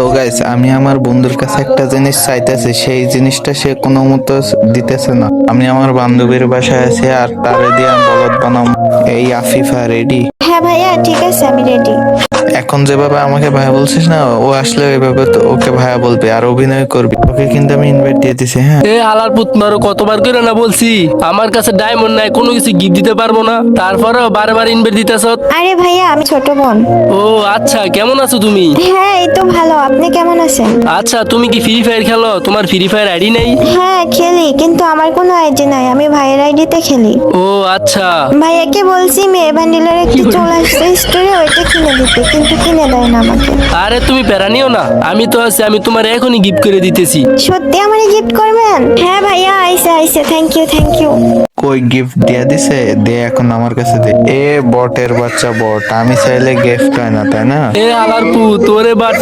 তো গাইস আমি আমার বন্ধুর কাছে একটা জিনিস চাইতেছি, সেই জিনিসটা সে কোনো মতো দিতেছে না। আমি আমার বান্ধবীর বাসায় আছি আর তারে দিয়ে বলদ বানাম এই আফিফা রেডি হ্যাঁ ভাইয়া, ঠিক আছে, আমি রেডি এখন যেভাবে আমাকে ভাইয়া বলছিস না ও আসলে ওইভাবে তো ওকে ভাইয়া বলবি আর অভিনয় করবি। ওকে কিন্তু আমি ইনভাইট দিয়ে দিছি হ্যাঁ। এ হালার পুত মারো কতবার করে না বলছি? আমার কাছে ডায়মন্ড নাই কোনো কিছু গিফট দিতে পারব না। তারপরেও বারে বারে ইনভাইট দিতেছ? আরে ভাইয়া আমি ছোট বোন। ও আচ্ছা কেমন আছো তুমি? হ্যাঁ এই তো ভালো আপনি কেমন আছেন? আচ্ছা তুমি কি ফ্রি ফায়ার খেলো? তোমার ফ্রি ফায়ার আইডি নেই? হ্যাঁ খেলি কিন্তু আমার কোনো আইডি নাই আমি ভাইয়ের আইডিতে খেলি। ও আচ্ছা। ভাইয়াকে বলছি মেয়ে ভ্যান্ডিলের একটি চলে আসছে স্টোরে ওইটা কিনে দিতে কিন্তু কিনে দাও না আমাকে। আরে তুমি প্যারা নিও না আমি তো আছি আমি তোমার এখনই গিফট করে দিতেছি। সত্যি আমারে গিফট করবেন? হ্যাঁ ভাইয়া আইসা আইসে থ্যাংক ইউ থ্যাংক ইউ কই গিফট দিয়ে দিছে? দে এখন আমার কাছে দে। এ বটের বাচ্চা বট আমি চাইলে গিফট হয় না তাই না? এ আলার পু তোরে বাট